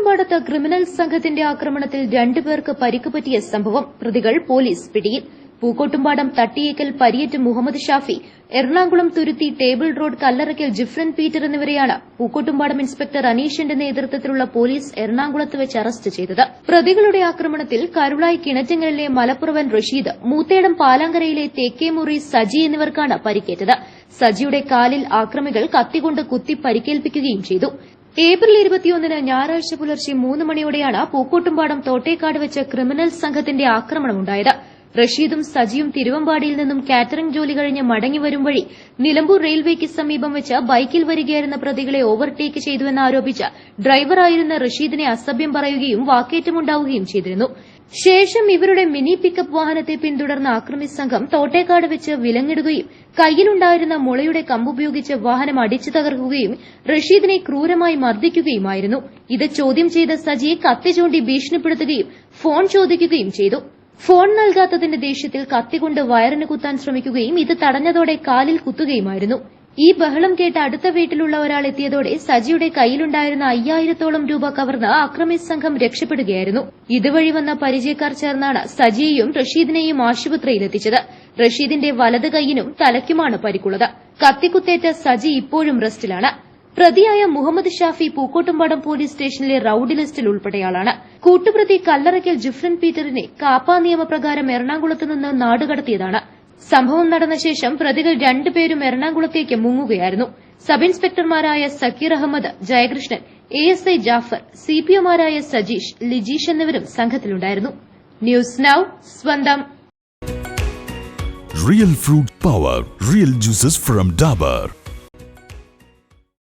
പൂക്കോട്ടുംപാടത്ത് criminal സംഘത്തിന്റെ ആക്രമണത്തിൽ രണ്ടുപേർക്ക് പരിക്ക് പറ്റിയ സംഭവം പ്രതികൾ പോലീസ് പിടിയിൽ. Pookkottumpadam Thattiyekkal Pariyettu Muhammad Shafi Ernakulam Thuruthi table road Kallarakkal Jifran Peter എന്നിവരെയാണ് പൂക്കോട്ടുംപാടം ഇൻസ്പെക്ടർ അനീഷിന്റെ നേതൃത്വത്തിലുള്ള പോലീസ് എറണാകുളത്ത് വെച്ച് അറസ്റ്റ് ചെയ്തത്. പ്രതികളുടെ ആക്രമണത്തിൽ കരുളായി കിണറ്റങ്ങളിലെ മലപ്പുറവൻ റഷീദ് മൂത്തേടം പാലാങ്കരയിലെ തേക്കേമുറി സജി എന്നിവർക്കാണ് പരിക്കേറ്റത്. സജിയുടെ കാലിൽ ആക്രമികൾ കത്തികൊണ്ട് കുത്തി പരിക്കേൽപ്പിക്കുകയും ചെയ്തു. ഏപ്രിൽ ഇരുപത്തിയൊന്നിന് ഞായറാഴ്ച പുലർച്ചെ മൂന്ന് മണിയോടെയാണ് പൂക്കോട്ടുംപാടം തോട്ടേക്കാട് വെച്ച് ക്രിമിനൽ സംഘത്തിന്റെ ആക്രമണമുണ്ടായത്. റഷീദും സജിയും തിരുവമ്പാടിയിൽ നിന്നും കാറ്ററിംഗ് ജോലി കഴിഞ്ഞ് മടങ്ങി വരും വഴി നിലമ്പൂർ റെയിൽവേക്ക് സമീപം വെച്ച് ബൈക്കിൽ വരികയായിരുന്ന പ്രതികളെ ഓവർടേക്ക് ചെയ്തുവെന്നാരോപിച്ച് ഡ്രൈവറായിരുന്ന റഷീദിനെ അസഭ്യം പറയുകയും വാക്കേറ്റമുണ്ടാവുകയും ചെയ്തിരുന്നു. ശേഷം ഇവരുടെ മിനി പിക്കപ്പ് വാഹനത്തെ പിന്തുടർന്ന അക്രമി സംഘം തോട്ടേക്കാട് വെച്ച് വിലങ്ങിടുകയും കയ്യിലുണ്ടായിരുന്ന മുളയുടെ കമ്പുപയോഗിച്ച് വാഹനം അടിച്ചു തകർക്കുകയും റഷീദിനെ ക്രൂരമായി മർദ്ദിക്കുകയുമായിരുന്നു. ഇത് ചോദ്യം ചെയ്ത സജിയെ കത്തി ചൂണ്ടി ഭീഷണിപ്പെടുത്തുകയും ഫോൺ ചോദിക്കുകയും ചെയ്തു. ഫോൺ നൽകാത്തതിന്റെ ദേഷ്യത്തിൽ കത്തികൊണ്ട് വയറിന് കുത്താൻ ശ്രമിക്കുകയും ഇത് തടഞ്ഞതോടെ കാലിൽ കുത്തുകയുമായിരുന്നു. ഈ ബഹളം കേട്ട് അടുത്ത വീട്ടിലുള്ള ഒരാൾ എത്തിയതോടെ സജിയുടെ കയ്യിലുണ്ടായിരുന്ന അയ്യായിരത്തോളം രൂപ കവർന്ന് അക്രമി സംഘം രക്ഷപ്പെടുകയായിരുന്നു. ഇതുവഴി വന്ന പരിചയക്കാർ ചേർന്നാണ് സജിയെയും റഷീദിനെയും ആശുപത്രിയിലെത്തിച്ചത്. റഷീദിന്റെ വലത് കൈയിനും തലയ്ക്കുമാണ് പരിക്കുള്ളത്. കത്തിക്കുത്തേറ്റ സജി ഇപ്പോഴും റെസ്റ്റിലാണ്. പ്രതിയായ മുഹമ്മദ് ഷാഫി പൂക്കോട്ടുംപാടം പോലീസ് സ്റ്റേഷനിലെ റൌഡി ലിസ്റ്റിൽ ഉൾപ്പെടെയാളാണ്. കൂട്ടുപ്രതി കല്ലറയ്ക്കൽ ജിഫ്രൻ പീറ്ററിനെ കാപ്പാ നിയമപ്രകാരം എറണാകുളത്ത് നിന്ന് നാടുകടത്തിയതാണ്. സംഭവം നടന്ന ശേഷം പ്രതികൾ രണ്ടുപേരും എറണാകുളത്തേക്ക് മുങ്ങുകയായിരുന്നു. Sub ഇൻസ്പെക്ടർമാരായ Sakir Ahmed Jayakrishnan A S I Jafar സിപിഒമാരായ Sajeesh Lijeesh എന്നിവരും സംഘത്തിലുണ്ടായിരുന്നു. ന്യൂസ് നൌ സ്വന്തം. Real fruit power real juices from Dabur.